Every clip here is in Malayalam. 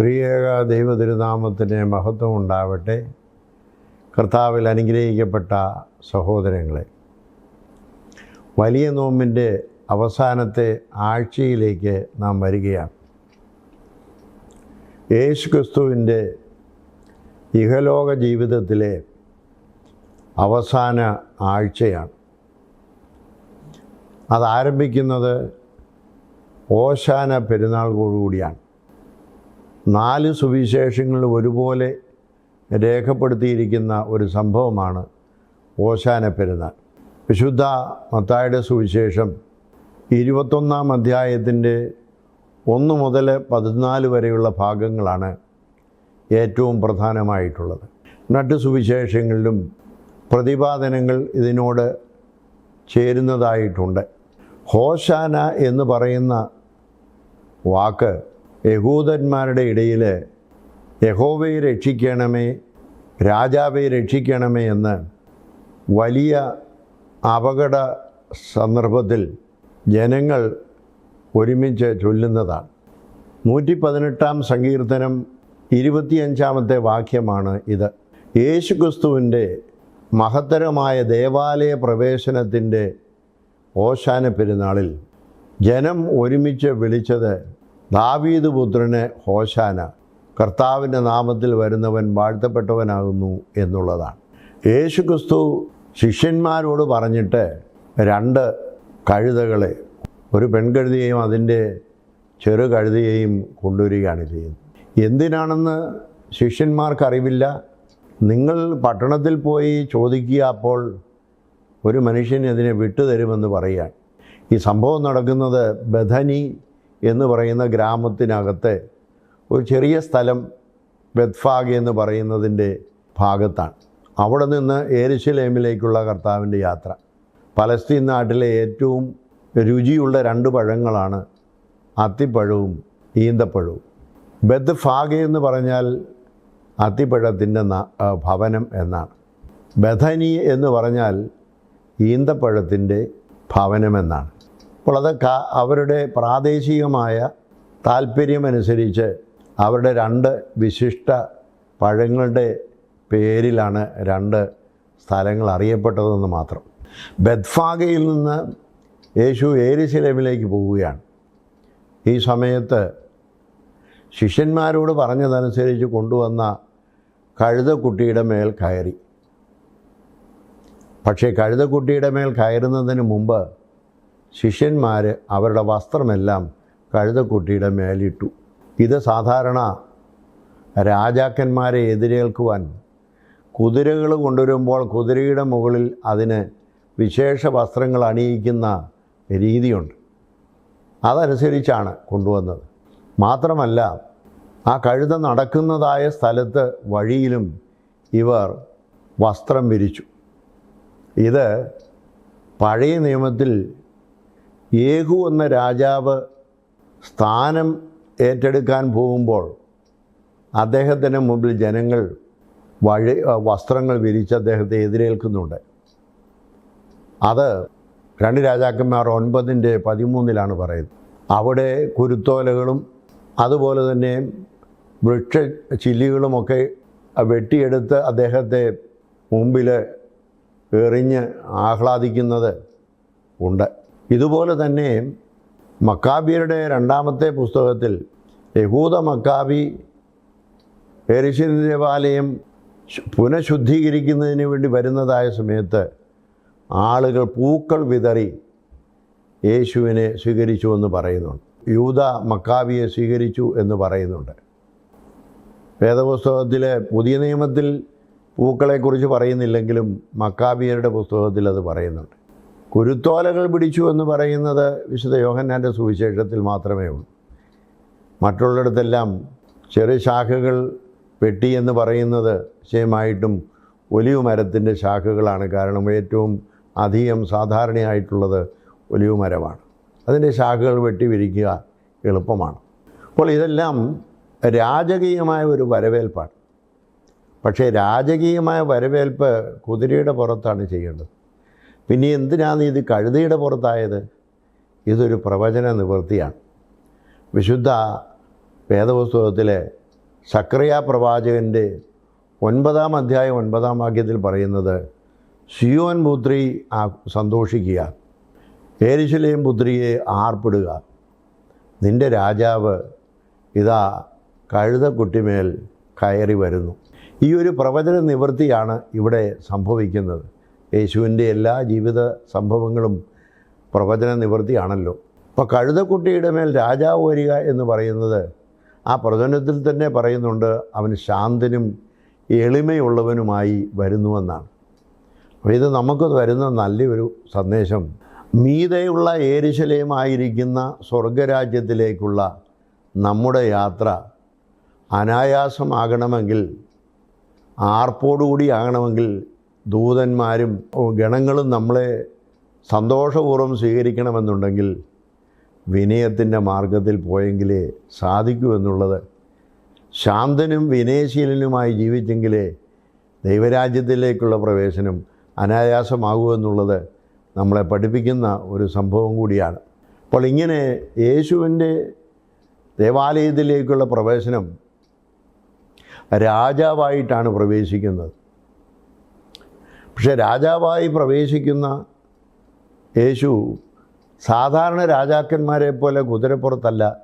ത്രിയേക ദൈവതിരുനാമത്തിന് മഹത്വം ഉണ്ടാവട്ടെ കർത്താവിൽ അനുഗ്രഹിക്കപ്പെട്ട സഹോദരങ്ങളെ വലിയ നോമ്പിന്റെ അവസാനത്തെ ആഴ്ചയിലേക്ക് നാം വരികയാണ്. യേശു ക്രിസ്തുവിന്റെ ഇഹലോക ജീവിതത്തിലെ അവസാന ആഴ്ചയാണ്. അതാരംഭിക്കുന്നത് ഓശാന പെരുന്നാളോടുകൂടിയാണ് നാല് സുവിശേഷങ്ങൾ ഒരുപോലെ രേഖപ്പെടുത്തിയിരിക്കുന്ന ഒരു സംഭവമാണ് ഓശാന പെരുന്നാൾ. വിശുദ്ധ മത്തായുടെ സുവിശേഷം ഇരുപത്തൊന്നാം അധ്യായത്തിന്റെ ഒന്ന് മുതൽ പതിനാല് വരെയുള്ള ഭാഗങ്ങളാണ് ഏറ്റവും പ്രധാനമായിട്ടുള്ളത്. നട്ട് സുവിശേഷങ്ങളിലും പ്രതിപാദനങ്ങൾ ഇതിനോട് ചേരുന്നതായിട്ടുണ്ട്. ഹോശാന എന്ന് പറയുന്ന വാക്ക് യഹൂദന്മാരുടെ ഇടയിൽ യഹോവയെ രക്ഷിക്കണമേ രാജാവെ രക്ഷിക്കണമേ എന്ന് വലിയ അപകട സന്ദർഭത്തിൽ ജനങ്ങൾ ഒരുമിച്ച് ചൊല്ലുന്നതാണ്. നൂറ്റി പതിനെട്ടാം സങ്കീർത്തനം ഇരുപത്തിയഞ്ചാമത്തെ വാക്യമാണ് ഇത്. യേശുക്രിസ്തുവിന്റെ മഹത്തരമായ ദേവാലയ പ്രവേശനത്തിന്റെ ഓശാന പെരുന്നാളിൽ ജനം ഒരുമിച്ച് വിളിച്ചത് ദാവീദ് പുത്രന് ഹോശാന കർത്താവിന്റെ നാമത്തിൽ വരുന്നവൻ വാഴ്ത്തപ്പെട്ടവനാകുന്നു എന്നുള്ളതാണ്. യേശു ക്രിസ്തു ശിഷ്യന്മാരോട് പറഞ്ഞിട്ട് രണ്ട് കഴുതകളെ ഒരു പെൺകഴുതിയെയും അതിന്റെ ചെറു കഴുതിയെയും കൊണ്ടുവരികയാണ് ചെയ്യുന്നത്. എന്തിനാണെന്ന് ശിഷ്യന്മാർക്കറിവില്ല. നിങ്ങൾ പട്ടണത്തിൽ പോയി ചോദിക്കുക അപ്പോൾ ഒരു മനുഷ്യൻ അതിനെ വിട്ടുതരുമെന്ന് പറയുകയാണ്. ഈ സംഭവം നടക്കുന്നത് ബഥനി എന്ന് പറയുന്ന ഗ്രാമത്തിനകത്തെ ഒരു ചെറിയ സ്ഥലം ബെത്ഫാഗ് എന്ന് പറയുന്നതിന്റെ ഭാഗത്താണ്. അവിടെ നിന്ന് ഏരിശിലേമിലേക്കുള്ള കർത്താവിന്റെ യാത്ര. പലസ്തീൻ നാട്ടിലെ ഏറ്റവും രുചിയുള്ള രണ്ട് പഴങ്ങളാണ് അത്തിപ്പഴവും ഈന്തപ്പഴവും. ബദ് ഫാഗ് എന്ന് പറഞ്ഞാൽ അത്തിപ്പഴത്തിന്റെ ഭവനം എന്നാണ്. ബഥനി എന്ന് പറഞ്ഞാൽ ഈന്തപ്പഴത്തിന്റെ ഭവനം എന്നാണ്. അപ്പോൾ അത് അവരുടെ പ്രാദേശികമായ താല്പര്യമനുസരിച്ച് അവരുടെ രണ്ട് വിശിഷ്ട പഴങ്ങളുടെ പേരിലാണ് രണ്ട് സ്ഥലങ്ങൾ അറിയപ്പെട്ടതെന്ന് മാത്രം. ബദ്ഫാഗയിൽ നിന്ന് യേശു ഏരിശിലമിലേക്ക് പോവുകയാണ്. ഈ സമയത്ത് ശിഷ്യന്മാരോട് പറഞ്ഞതനുസരിച്ച് കൊണ്ടുവന്ന കഴുതക്കുട്ടിയുടെ മേൽ കയറി. പക്ഷേ കഴുതക്കുട്ടിയുടെ മേൽ കയറുന്നതിന് മുമ്പ് ശിഷ്യന്മാർ അവരുടെ വസ്ത്രമെല്ലാം കഴുതക്കുട്ടിയുടെ മേലിട്ടു. ഇത് സാധാരണ രാജാക്കന്മാരെ എതിരേൽക്കുവാൻ കുതിരകൾ കൊണ്ടുവരുമ്പോൾ കുതിരയുടെ മുകളിൽ അതിന് വിശേഷ വസ്ത്രങ്ങൾ അണിയിക്കുന്ന രീതിയുണ്ട്. അതനുസരിച്ചാണ് കൊണ്ടുവന്നത്. മാത്രമല്ല ആ കഴുത നടക്കുന്നതായ സ്ഥലത്ത് വഴിയിലും ഇവർ വസ്ത്രം വിരിച്ചു. ഇത് പഴയ നിയമത്തിൽ യേഹു എന്ന രാജാവ് സ്ഥാനം ഏറ്റെടുക്കാൻ പോകുമ്പോൾ അദ്ദേഹത്തിന് മുമ്പിൽ ജനങ്ങൾ വഴി വസ്ത്രങ്ങൾ വിരിച്ച് അദ്ദേഹത്തെ എതിരേൽക്കുന്നുണ്ട്. അത് രണ്ട് രാജാക്കന്മാർ ഒൻപതിന്റെ പതിമൂന്നിലാണ് പറയുന്നത്. അവിടെ കുരുത്തോലകളും അതുപോലെ തന്നെ വൃക്ഷ ചില്ലികളുമൊക്കെ വെട്ടിയെടുത്ത് അദ്ദേഹത്തെ മുമ്പിൽ എറിഞ്ഞ് ആഹ്ലാദിക്കുന്നത് ഉണ്ട്. ഇതുപോലെ തന്നെ മക്കാബിയരുടെ രണ്ടാമത്തെ പുസ്തകത്തിൽ യഹൂദ മക്കാബി എരിശിൻ ദേവാലയം പുനഃശുദ്ധീകരിക്കുന്നതിന് വേണ്ടി വരുന്നതായ സമയത്ത് ആളുകൾ പൂക്കൾ വിതറി യേശുവിനെ സ്വീകരിച്ചു എന്ന് പറയുന്നുണ്ട്. യൂത മക്കാബിയെ സ്വീകരിച്ചു എന്ന് പറയുന്നുണ്ട്. വേദപുസ്തകത്തിലെ പുതിയ നിയമത്തിൽ പൂക്കളെക്കുറിച്ച് പറയുന്നില്ലെങ്കിലും മക്കാബിയരുടെ പുസ്തകത്തിൽ അത് പറയുന്നുണ്ട്. കുരുത്തോലകൾ പിടിച്ചു എന്ന് പറയുന്നത് വിശുദ്ധ യോഹന്നാന്റെ സുവിശേഷത്തിൽ മാത്രമേ ഉള്ളൂ. മറ്റുള്ളിടത്തെല്ലാം ചെറിയ ശാഖകൾ വെട്ടി എന്ന് പറയുന്നത് നിശ്ചയമായിട്ടും ഒലിവ് മരത്തിന്റെ ശാഖകളാണ്. കാരണം ഏറ്റവും അധികം സാധാരണയായിട്ടുള്ളത് ഒലിവ് മരമാണ് അതിന്റെ ശാഖകൾ വെട്ടി വിരിക്കുക എളുപ്പമാണ്. അപ്പോൾ ഇതെല്ലാം രാജകീയമായ ഒരു വരവേൽപ്പാണ്. പക്ഷേ രാജകീയമായ വരവേൽപ്പ് കുതിരയുടെ പുറത്താണ് ചെയ്യേണ്ടത്. പിന്നെ എന്തിനാണ് ഇത് കഴുതയുടെ പുറത്തായത്? ഇതൊരു പ്രവചന നിവൃത്തിയാണ്. വിശുദ്ധ വേദപുസ്തകത്തിലെ സക്രിയ പ്രവാചകന്റെ ഒൻപതാം അധ്യായം ഒൻപതാം വാക്യത്തിൽ പറയുന്നത് സിയോൻ പുത്രി ആ സന്തോഷിക്കുക ഏരിശലേം പുത്രിയെ ആർപ്പിടുക. നിന്റെ രാജാവ് ഇതാ കഴുതക്കുട്ടിമേൽ കയറി വരുന്നു. ഈ ഒരു പ്രവചന നിവൃത്തിയാണ് ഇവിടെ സംഭവിക്കുന്നത്. യേശുവിന്റെ എല്ലാ ജീവിത സംഭവങ്ങളും പ്രവചന നിവൃത്തിയാണല്ലോ അപ്പോൾ കഴുതക്കുട്ടിയുടെ മേൽ രാജാവ് വരിക എന്ന് പറയുന്നത് ആ പ്രവചനത്തിൽ തന്നെ പറയുന്നുണ്ട് അവൻ ശാന്തനും എളിമയുള്ളവനുമായി വരുന്നുവെന്നാണ് അപ്പോൾ ഇത് നമുക്ക് വരുന്ന നല്ലൊരു സന്ദേശം. മീതയുള്ള ഏരിശലയമായിരിക്കുന്ന സ്വർഗരാജ്യത്തിലേക്കുള്ള നമ്മുടെ യാത്ര അനായാസമാകണമെങ്കിൽ ആർപ്പോടുകൂടി ആകണമെങ്കിൽ ദൂതന്മാരും ഗണങ്ങളും നമ്മളെ സന്തോഷപൂർവം സ്വീകരിക്കണമെന്നുണ്ടെങ്കിൽ വിനയത്തിന്റെ മാർഗത്തിൽ പോയെങ്കിലേ സാധിക്കൂ എന്നുള്ളത്. ശാന്തനും വിനയശീലനുമായി ജീവിച്ചെങ്കിലേ ദൈവരാജ്യത്തിലേക്കുള്ള പ്രവേശനം അനായാസമാകൂ എന്നുള്ളത് നമ്മളെ പഠിപ്പിക്കുന്ന ഒരു സംഭവം കൂടിയാണ്. അപ്പോൾ ഇങ്ങനെ യേശുവിന്റെ ദേവാലയത്തിലേക്കുള്ള പ്രവേശനം രാജാവായിട്ടാണ് പ്രവേശിക്കുന്നത്. പക്ഷെ രാജാവായി പ്രവേശിക്കുന്ന യേശു സാധാരണ രാജാക്കന്മാരെ പോലെ കുതിരപ്പുറത്തല്ല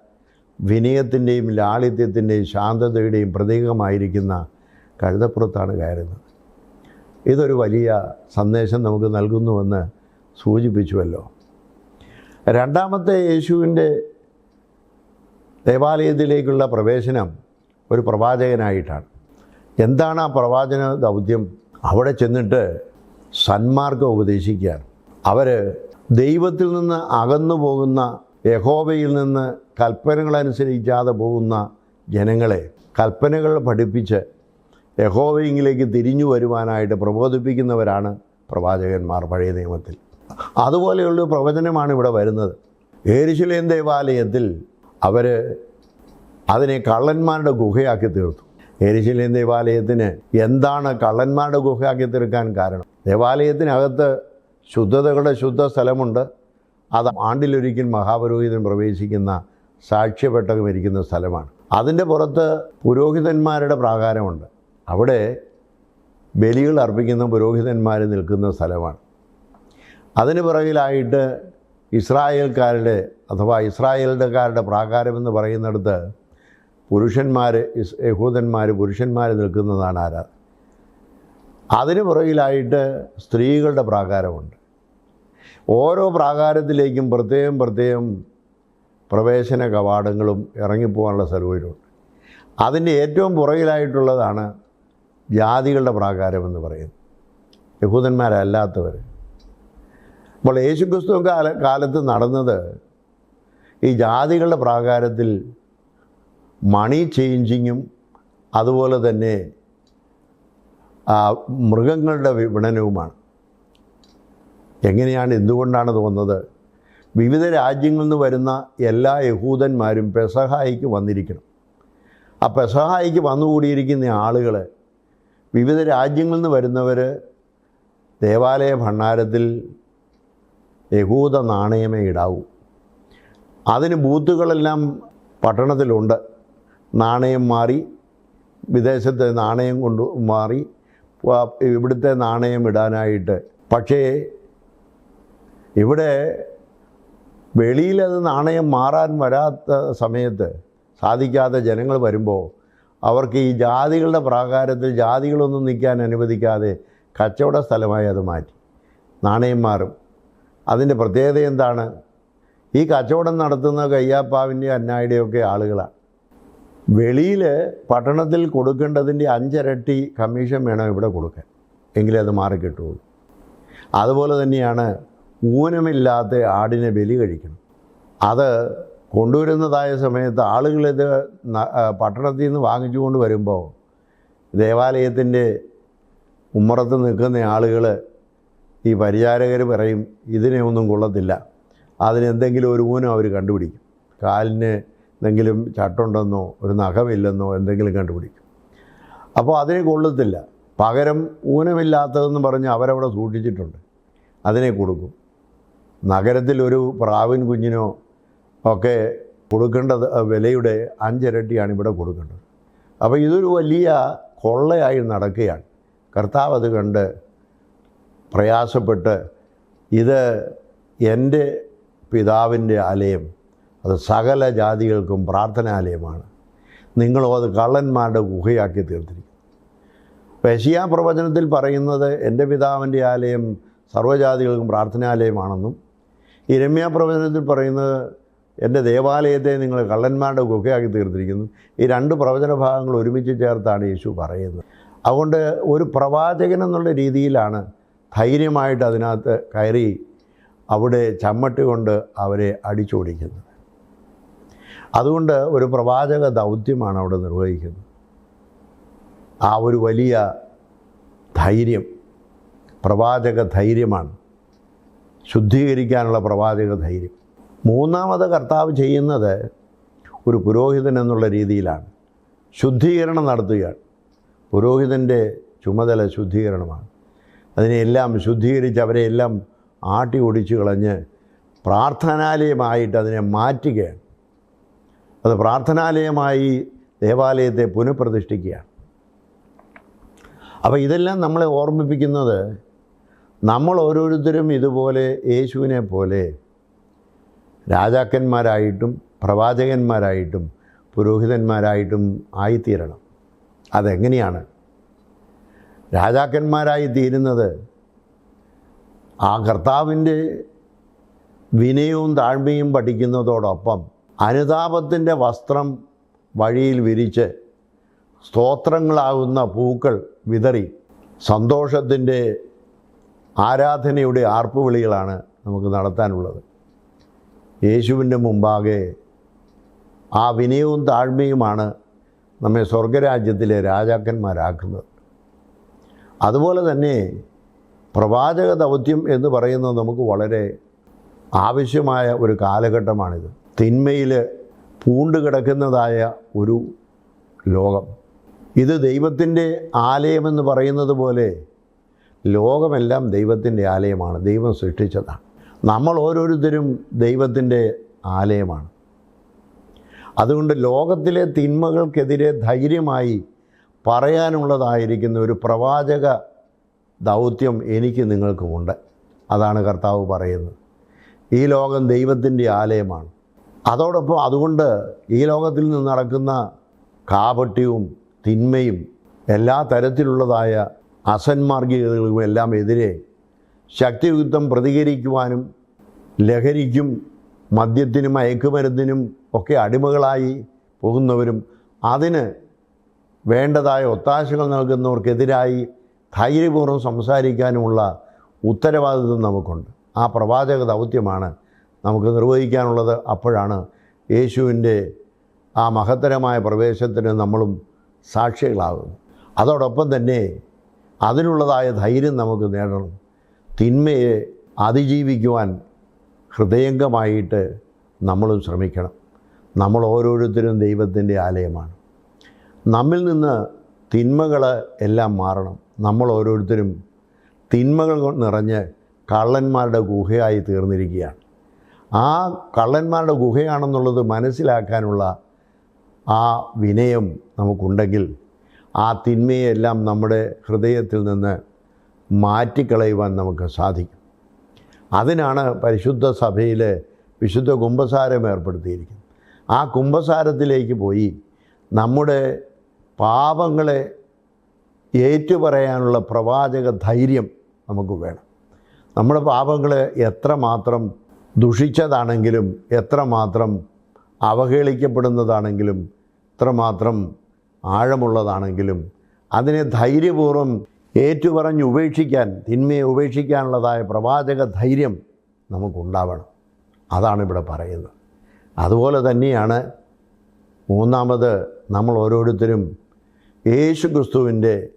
വിനയത്തിന്റെയും ലാളിത്യത്തിന്റെയും ശാന്തതയുടെയും പ്രതീകമായിരിക്കുന്ന കഴുതപ്പുറത്താണ് കയറുന്നത്. ഇതൊരു വലിയ സന്ദേശം നമുക്ക് നൽകുന്നുവെന്ന് സൂചിപ്പിച്ചുവല്ലോ. രണ്ടാമത്തെ യേശുവിന്റെ ദേവാലയത്തിലേക്കുള്ള പ്രവേശനം ഒരു പ്രവാചകനായിട്ടാണ്. എന്താണ് ആ പ്രവാചന ദൗത്യം? അവിടെ ചെന്നിട്ട് സന്മാർഗം ഉപദേശിക്കുകയാണ്. അവർ ദൈവത്തിൽ നിന്ന് അകന്നു പോകുന്ന യഹോബയിൽ നിന്ന് കൽപ്പനകൾ അനുസരിക്കാതെ പോകുന്ന ജനങ്ങളെ കൽപ്പനകൾ പഠിപ്പിച്ച് യഹോവയിലേക്ക് തിരിഞ്ഞു വരുവാനായിട്ട് പ്രബോധിപ്പിക്കുന്നവരാണ് പ്രവാചകന്മാർ പഴയ നിയമത്തിൽ. അതുപോലെയുള്ള പ്രവചനമാണ് ഇവിടെ വരുന്നത്. ഏരിശിലേം ദേവാലയത്തിൽ അവർ അതിനെ കള്ളന്മാരുടെ ഗുഹയാക്കി തീർത്തു. എരിശിലേം ദേവാലയത്തിന് എന്താണ് കള്ളന്മാരുടെ ഗുഹയാക്കി തീർക്കാൻ കാരണം? ദേവാലയത്തിനകത്ത് ശുദ്ധതകളുടെ ശുദ്ധ സ്ഥലമുണ്ട്. അത് ആണ്ടിലൊരിക്കൽ മഹാപുരോഹിതൻ പ്രവേശിക്കുന്ന സാക്ഷ്യപ്പെട്ടകം ഇരിക്കുന്ന സ്ഥലമാണ്. അതിന്റെ പുറത്ത് പുരോഹിതന്മാരുടെ പ്രാകാരമുണ്ട്. അവിടെ ബലികൾ അർപ്പിക്കുന്ന പുരോഹിതന്മാർ നിൽക്കുന്ന സ്ഥലമാണ്. അതിന് പുറകിലായിട്ട് ഇസ്രായേൽക്കാരുടെ അഥവാ ഇസ്രായേൽക്കാരുടെ പ്രാകാരമെന്ന് പറയുന്നിടത്ത് പുരുഷന്മാർ യഹൂദന്മാർ പുരുഷന്മാർ നിൽക്കുന്നതാണ് ആരാ? അതിന് പുറകിലായിട്ട് സ്ത്രീകളുടെ പ്രാകാരമുണ്ട്. ഓരോ പ്രാകാരത്തിലേക്കും പ്രത്യേകം പ്രത്യേകം പ്രവേശന കവാടങ്ങളും ഇറങ്ങിപ്പോകാനുള്ള സൗകര്യമുണ്ട്. അതിന്റെ ഏറ്റവും പുറകിലായിട്ടുള്ളതാണ് ജാതികളുടെ പ്രാകാരമെന്ന് പറയുന്നത്. യഹൂദന്മാരല്ലാത്തവർ അപ്പോൾ യേശുക്രിസ്തു കാല കാലത്ത് നടന്നത് ഈ ജാതികളുടെ പ്രാകാരത്തിൽ മണി ചേഞ്ചിങ്ങും അതുപോലെ തന്നെ മൃഗങ്ങളുടെ വിപണനവുമാണ്. എങ്ങനെയാണ് എന്തുകൊണ്ടാണ് തോന്നുന്നത് വിവിധ രാജ്യങ്ങളിൽ നിന്ന് വരുന്ന എല്ലാ യഹൂദന്മാരും പെസഹായിക്ക് വന്നിരിക്കണം. ആ പെസഹായിക്ക് വന്നുകൂടിയിരിക്കുന്ന ആളുകൾ വിവിധ രാജ്യങ്ങളിൽ നിന്ന് വരുന്നവർ ദേവാലയ ഭണ്ഡാരത്തിൽ യഹൂദ നാണയമേ ഇടാവൂ. അതിന് ബൂത്തുകളെല്ലാം പട്ടണത്തിലുണ്ട്. നാണയം മാറി വിദേശത്തെ നാണയം കൊണ്ട് മാറി ഇവിടുത്തെ നാണയം ഇടാനായിട്ട്. പക്ഷേ ഇവിടെ വെളിയിലത് നാണയം മാറാൻ വരാത്ത സമയത്ത് സാധിക്കാത്ത ജനങ്ങൾ വരുമ്പോൾ അവർക്ക് ഈ ജാതികളുടെ പ്രാകാരത്തിൽ ജാതികളൊന്നും നിൽക്കാൻ അനുവദിക്കാതെ കച്ചവട സ്ഥലമായി അത് മാറ്റി. നാണയം മാറും. അതിന്റെ പ്രത്യേകത എന്താണ്? ഈ കച്ചവടം നടത്തുന്ന കയ്യാപ്പാവിന്റെയും അന്നായുടെയൊക്കെ ആളുകളാണ്. വെളിയിൽ പട്ടണത്തിൽ കൊടുക്കേണ്ടതിന്റെ അഞ്ചരട്ടി കമ്മീഷൻ വേണം ഇവിടെ കൊടുക്കാൻ. എങ്കിലേ അത് മാറിക്കിട്ടുള്ളൂ അതുപോലെ തന്നെയാണ് ഊനമില്ലാത്ത ആടിനെ ബലി കഴിക്കണം. അത് കൊണ്ടുവരുന്നതായ സമയത്ത് ആളുകളിത് പട്ടണത്തിൽ നിന്ന് വാങ്ങിച്ചുകൊണ്ട് വരുമ്പോൾ ദേവാലയത്തിന്റെ ഉമ്മറത്ത് നിൽക്കുന്ന ആളുകൾ ഈ പരിചാരകർ പറയും ഇതിനെ ഒന്നും കൊള്ളത്തില്ല. അതിനെന്തെങ്കിലും ഒരു ഊനം അവർ കണ്ടുപിടിക്കും. കാലിന് എന്തെങ്കിലും ചട്ടുണ്ടെന്നോ ഒരു നഖമില്ലെന്നോ എന്തെങ്കിലും കണ്ടുപിടിക്കും. അപ്പോൾ അതിനെ കൊള്ളത്തില്ല. പകരം ഊനമില്ലാത്തതെന്ന് പറഞ്ഞ് അവരവിടെ സൂക്ഷിച്ചിട്ടുണ്ട്. അതിനെ കൊടുക്കും. നഗരത്തിൽ ഒരു പ്രാവിൻ കുഞ്ഞിനോ ഒക്കെ കൊടുക്കേണ്ടത് വിലയുടെ അഞ്ചിരട്ടിയാണ് ഇവിടെ കൊടുക്കേണ്ടത്. അപ്പോൾ ഇതൊരു വലിയ കൊള്ളയായി നടക്കുകയാണ്. കർത്താവ് അത് കണ്ട് പ്രയാസപ്പെട്ട് ഇത് എന്റെ പിതാവിന്റെ ആലയം അത് സകല ജാതികൾക്കും പ്രാർത്ഥനാലയമാണ്. നിങ്ങളോ അത് കള്ളന്മാരുടെ ഗുഹയാക്കി തീർത്തിരിക്കുന്നു. പെശിയ പ്രവചനത്തിൽ പറയുന്നത് എന്റെ പിതാവിന്റെ ആലയം സർവജാതികൾക്കും പ്രാർത്ഥനാലയമാണെന്നും ഇരമ്യ പ്രവചനത്തിൽ പറയുന്നത് എന്റെ ദേവാലയത്തെ നിങ്ങൾ കള്ളന്മാരുടെ ഗുഹയാക്കി തീർത്തിരിക്കുന്നു. ഈ രണ്ട് പ്രവചന ഭാഗങ്ങൾ ഒരുമിച്ച് ചേർത്താണ് യേശു പറയുന്നത്. അതുകൊണ്ട് ഒരു പ്രവാചകൻ എന്നുള്ള രീതിയിലാണ് ധൈര്യമായിട്ട് അതിനകത്ത് കയറി അവിടെ ചമ്മട്ടുകൊണ്ട് അവരെ അടിച്ചോടിക്കുന്നത്. അതുകൊണ്ട് ഒരു പ്രവാചക ദൗത്യമാണ് അവിടെ നിർവഹിക്കുന്നത്. ആ ഒരു വലിയ ധൈര്യം പ്രവാചക ധൈര്യമാണ്. ശുദ്ധീകരിക്കാനുള്ള പ്രവാചക ധൈര്യം. മൂന്നാമത് കർത്താവ് ചെയ്യുന്നത് ഒരു പുരോഹിതൻ എന്നുള്ള രീതിയിലാണ്. ശുദ്ധീകരണം നടത്തുകയാണ്. പുരോഹിതന്റെ ചുമതല ശുദ്ധീകരണമാണ്. അതിനെയെല്ലാം ശുദ്ധീകരിച്ച് അവരെയെല്ലാം ആട്ടി ഒടിച്ചു കളഞ്ഞ് പ്രാർത്ഥനാലയമായിട്ട് അതിനെ മാറ്റുകയാണ്. അത് പ്രാർത്ഥനാലയമായി ദേവാലയത്തെ പുനഃപ്രതിഷ്ഠിക്കുകയാണ്. അപ്പോൾ ഇതെല്ലാം നമ്മളെ ഓർമ്മിപ്പിക്കുന്നത് നമ്മൾ ഓരോരുത്തരും ഇതുപോലെ യേശുവിനെ പോലെ രാജാക്കന്മാരായിട്ടും പ്രവാചകന്മാരായിട്ടും പുരോഹിതന്മാരായിട്ടും ആയിത്തീരണം. അതെങ്ങനെയാണ്? രാജാക്കന്മാരായി തീരുന്നത് ആ കർത്താവിന്റെ വിനയവും താഴ്മയും പഠിക്കുന്നതോടൊപ്പം അനുതാപത്തിന്റെ വസ്ത്രം വഴിയിൽ വിരിച്ച് സ്തോത്രങ്ങളാകുന്ന പൂക്കൾ വിതറി സന്തോഷത്തിന്റെ ആരാധനയുടെ ആർപ്പുവിളികളാണ് നമുക്ക് നടത്താനുള്ളത്. യേശുവിന്റെ മുമ്പാകെ ആ വിനയവും താഴ്മയുമാണ് നമ്മെ സ്വർഗരാജ്യത്തിലെ രാജാക്കന്മാരാക്കുന്നത്. അതുപോലെ തന്നെ പ്രവാചക ദൗത്യം എന്ന് പറയുന്നത് നമുക്ക് വളരെ ആവശ്യമായ ഒരു കാലഘട്ടമാണിത്. തിന്മയിൽ പൂണ്ടുകിടക്കുന്നതായ ഒരു ലോകം. ഇത് ദൈവത്തിന്റെ ആലയമെന്ന് പറയുന്നത് പോലെ ലോകമെല്ലാം ദൈവത്തിന്റെ ആലയമാണ്. ദൈവം സൃഷ്ടിച്ചതാണ്. നമ്മൾ ഓരോരുത്തരും ദൈവത്തിന്റെ ആലയമാണ്. അതുകൊണ്ട് ലോകത്തിലെ തിന്മകൾക്കെതിരെ ധൈര്യമായി പറയാനുള്ളതായിരിക്കുന്ന ഒരു പ്രവാചക ദൗത്യം എനിക്ക് നിങ്ങൾക്കുമുണ്ട്. അതാണ് കർത്താവ് പറയുന്നത്. ഈ ലോകം ദൈവത്തിന്റെ ആലയമാണ്. അതോടൊപ്പം അതുകൊണ്ട് ഈ ലോകത്തിൽ നിന്ന് നടക്കുന്ന കാപട്യവും തിന്മയും എല്ലാ തരത്തിലുള്ളതായ അസന്മാർഗികതകളും എല്ലാം എതിരെ ശക്തിയുക്തം പ്രതികരിക്കുവാനും ലഹരിക്കും മദ്യത്തിനും മയക്കുമരുന്നിനും ഒക്കെ അടിമകളായി പോകുന്നവരും അതിന് വേണ്ടതായ ഒത്താശകൾ നൽകുന്നവർക്കെതിരായി ധൈര്യപൂർവം സംസാരിക്കാനുമുള്ള ഉത്തരവാദിത്വം നമുക്കുണ്ട്. ആ പ്രവാചക ദൗത്യമാണ് നമുക്ക് നിർവഹിക്കാനുള്ളത് അപ്പോഴാണ് യേശുവിന്റെ ആ മഹത്തരമായ പ്രവേശത്തിന് നമ്മളും സാക്ഷികളാകും അതോടൊപ്പം തന്നെ അതിനുള്ളതായ ധൈര്യം നമുക്ക് നേടണം. തിന്മയെ അതിജീവിക്കുവാൻ ഹൃദയംഗമായിട്ട് നമ്മളും ശ്രമിക്കണം. നമ്മൾ ഓരോരുത്തരും ദൈവത്തിന്റെ ആലയമാണ്. നമ്മിൽ നിന്ന് തിന്മകൾ എല്ലാം മാറണം. നമ്മൾ ഓരോരുത്തരും തിന്മകൾ നിറഞ്ഞ് കള്ളന്മാരുടെ ഗുഹയായി തീർന്നിരിക്കുകയാണ്. ആ കള്ളന്മാരുടെ ഗുഹയാണെന്നുള്ളത് മനസ്സിലാക്കാനുള്ള ആ വിനയം നമുക്കുണ്ടെങ്കിൽ ആ തിന്മയെല്ലാം നമ്മുടെ ഹൃദയത്തിൽ നിന്ന് മാറ്റിക്കളയുവാൻ നമുക്ക് സാധിക്കും. അതിനാണ് പരിശുദ്ധ സഭയിൽ വിശുദ്ധ കുംഭസാരം ഏർപ്പെടുത്തിയിരിക്കുന്നത്. ആ കുംഭസാരത്തിലേക്ക് പോയി നമ്മുടെ പാപങ്ങളെ ഏറ്റുപറയാനുള്ള പ്രവാചക ധൈര്യം നമുക്ക് വേണം. നമ്മുടെ പാപങ്ങൾ എത്രമാത്രം ദുഷിച്ചതാണെങ്കിലും എത്രമാത്രം അവഹേളിക്കപ്പെടുന്നതാണെങ്കിലും എത്രമാത്രം ആഴമുള്ളതാണെങ്കിലും അതിനെ ധൈര്യപൂർവം ഏറ്റുപറഞ്ഞ് ഉപേക്ഷിക്കാൻ തിന്മയെ ഉപേക്ഷിക്കാനുള്ളതായ പ്രവാചക ധൈര്യം നമുക്കുണ്ടാവണം. അതാണ് ഇവിടെ പറയുന്നത്. അതുപോലെ തന്നെയാണ് മൂന്നാമത് നമ്മൾ ഓരോരുത്തരും യേശു ക്രിസ്തുവിന്റെ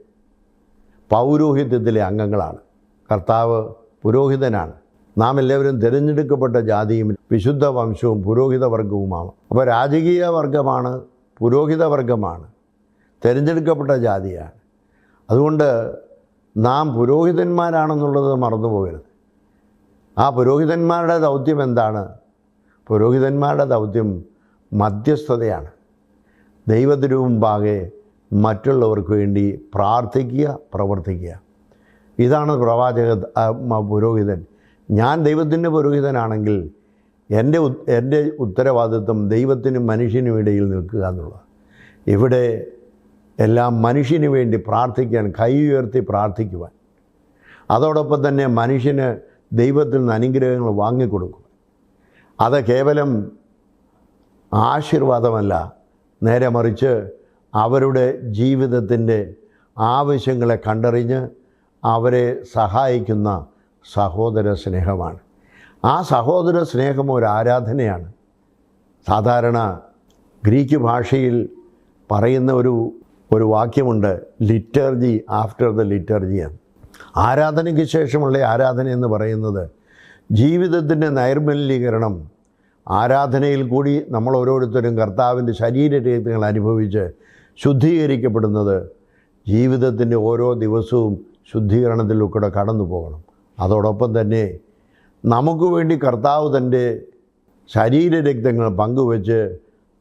പൗരോഹിത്യത്തിലെ അംഗങ്ങളാണ്. കർത്താവ് പുരോഹിതനാണ്. നാം എല്ലാവരും തിരഞ്ഞെടുക്കപ്പെട്ട ജാതിയും വിശുദ്ധ വംശവും പുരോഹിത വർഗവുമാണ്. അപ്പോൾ രാജകീയ വർഗമാണ് പുരോഹിത വർഗമാണ് തിരഞ്ഞെടുക്കപ്പെട്ട ജാതിയാണ്. അതുകൊണ്ട് നാം പുരോഹിതന്മാരാണെന്നുള്ളത് മറന്നുപോകരുത്. ആ പുരോഹിതന്മാരുടെ ദൗത്യം എന്താണ്? പുരോഹിതന്മാരുടെ ദൗത്യം മധ്യസ്ഥതയാണ്. ദൈവത്തിനു മുമ്പാകെ മറ്റുള്ളവർക്ക് വേണ്ടി പ്രാർത്ഥിക്കുക പ്രവർത്തിക്കുക. ഇതാണ് പ്രവാചക പുരോഹിതൻ ഞാൻ ദൈവത്തിന്റെ പുരോഹിതനാണെങ്കിൽ എന്റെ എന്റെ ഉത്തരവാദിത്വം ദൈവത്തിനും മനുഷ്യനും ഇടയിൽ നിൽക്കുക എന്നുള്ളത് ഇവിടെ എല്ലാം മനുഷ്യന് വേണ്ടി പ്രാർത്ഥിക്കാൻ കൈ ഉയർത്തി പ്രാർത്ഥിക്കുവാൻ. അതോടൊപ്പം തന്നെ മനുഷ്യന് ദൈവത്തിൽ നിന്ന് അനുഗ്രഹങ്ങൾ വാങ്ങിക്കൊടുക്കുക അത് കേവലം ആശീർവാദമല്ല. നേരെ മറിച്ച് അവരുടെ ജീവിതത്തിന്റെ ആവശ്യങ്ങളെ കണ്ടറിഞ്ഞ് അവരെ സഹായിക്കുന്ന സഹോദര സ്നേഹമാണ്. ആ സഹോദര സ്നേഹം ഒരു ആരാധനയാണ്. സാധാരണ ഗ്രീക്ക് ഭാഷയിൽ പറയുന്ന ഒരു ഒരു വാക്യമുണ്ട് ലിറ്റർജി ആഫ്റ്റർ ദ ലിറ്റർജി എന്ന്. ആരാധനയ്ക്ക് ശേഷമുള്ള ആരാധന എന്ന് പറയുന്നത് ജീവിതത്തിന്റെ നൈർമല്യീകരണം ആരാധനയിൽ കൂടി നമ്മൾ ഓരോരുത്തരും കർത്താവിന്റെ ശരീരരീതികൾ അനുഭവിച്ച് ശുദ്ധീകരിക്കപ്പെടുന്നത് ജീവിതത്തിന്റെ ഓരോ ദിവസവും ശുദ്ധീകരണത്തിലൂടെ കടന്നു പോകണം അതോടൊപ്പം തന്നെ നമുക്ക് വേണ്ടി കർത്താവ് തന്റെ ശരീരരക്തങ്ങൾ പങ്കുവെച്ച്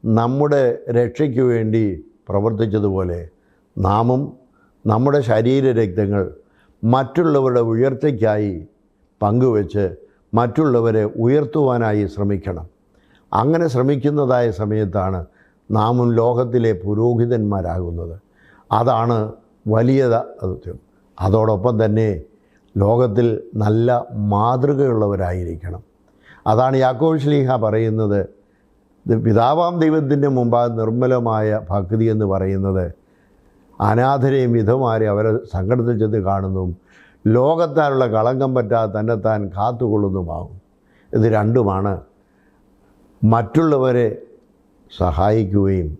നമ്മുടെ രക്ഷയ്ക്ക് വേണ്ടി പ്രവർത്തിച്ചതുപോലെ നാമും നമ്മുടെ ശരീരരക്തങ്ങൾ മറ്റുള്ളവരുടെ ഉയർച്ചയ്ക്കായി പങ്കുവെച്ച് മറ്റുള്ളവരെ ഉയർത്തുവാനായി ശ്രമിക്കണം. അങ്ങനെ ശ്രമിക്കുന്നതായ സമയത്താണ് നാമും ലോകത്തിലെ പുരോഹിതന്മാരാകുന്നത്. അതാണ് വലിയ അതോടൊപ്പം തന്നെ ലോകത്തിൽ നല്ല മാതൃകയുള്ളവരായിരിക്കണം. അതാണ് യാക്കോബ് ശ്ലീഹ പറയുന്നത്. പിതാവാം ദൈവത്തിന്റെ മുമ്പാകെ നിർമ്മലമായ ഭക്തി എന്ന് പറയുന്നത് അനാഥരെയും വിധമാരെ അവരെ സംഘടത്തിൽ ചെന്ന് കാണുന്നതും ലോകത്താനുള്ള കളങ്കം പറ്റാതെ തന്നെത്താൻ കാത്തുകൊള്ളുന്നതുമാകും. ഇത് രണ്ടുമാണ് മറ്റുള്ളവരെ സഹായിക്കുകയും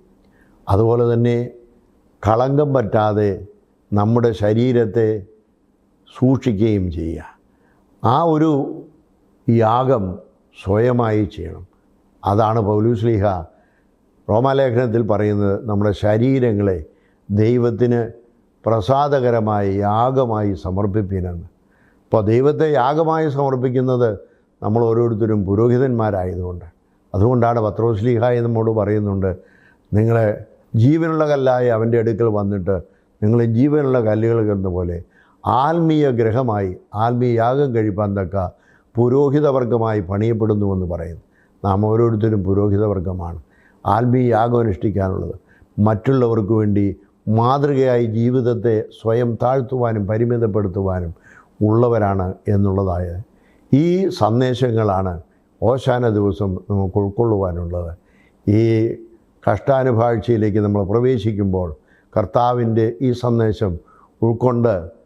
അതുപോലെ തന്നെ കളങ്കം പറ്റാതെ നമ്മുടെ ശരീരത്തെ സൂക്ഷിക്കുകയും ചെയ്യുക. ആ ഒരു യാഗം സ്വയമായി ചെയ്യണം. അതാണ് പൗലൂസ്ലിഹ റോമാലേഖനത്തിൽ പറയുന്നത് നമ്മുടെ ശരീരങ്ങളെ ദൈവത്തിന് പ്രസാദകരമായ യാഗമായി സമർപ്പിപ്പിനെന്ന് അപ്പോൾ ദൈവത്തെ യാഗമായി സമർപ്പിക്കുന്നത് നമ്മൾ ഓരോരുത്തരും പുരോഹിതന്മാരായതുകൊണ്ട്. അതുകൊണ്ടാണ് പത്രോസ്ലിഹായി നമ്മോട് പറയുന്നുണ്ട് നിങ്ങളെ ജീവനുള്ള കല്ലായി അവന്റെ അടുക്കൽ വന്നിട്ട് നിങ്ങളെ ജീവനുള്ള കല്ലുകൾ എന്ന പോലെ ആത്മീയ ഗ്രഹമായി ആത്മീയ യാഗം കഴിപ്പാൻ തക്ക പുരോഹിതവർഗമായി പണിയപ്പെടുന്നുവെന്ന് പറയുന്നു. നാം ഓരോരുത്തരും പുരോഹിതവർഗമാണ്. ആത്മീയ യാഗം അനുഷ്ഠിക്കാനുള്ളത്. മറ്റുള്ളവർക്ക് വേണ്ടി മാതൃകയായി ജീവിതത്തെ സ്വയം താഴ്ത്തുവാനും പരിമിതപ്പെടുത്തുവാനും ഉള്ളവരാണ് എന്നുള്ളതായ ഈ സന്ദേശങ്ങളാണ് ഓശാന ദിവസം നമുക്ക് ഉൾക്കൊള്ളുവാനുള്ളത്. ഈ കഷ്ടാനുഭാഴ്ചയിലേക്ക് നമ്മൾ പ്രവേശിക്കുമ്പോൾ കർത്താവിന്റെ ഈ സന്ദേശം ഉൾക്കൊണ്ട്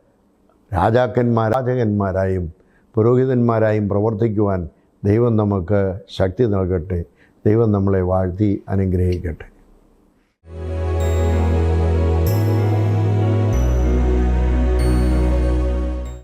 രാജാക്കന്മാർ രാജകന്മാരായും പുരോഹിതന്മാരായും പ്രവർത്തിക്കുവാൻ ദൈവം നമുക്ക് ശക്തി നൽകട്ടെ. ദൈവം നമ്മളെ വാഴ്ത്തി അനുഗ്രഹിക്കട്ടെ.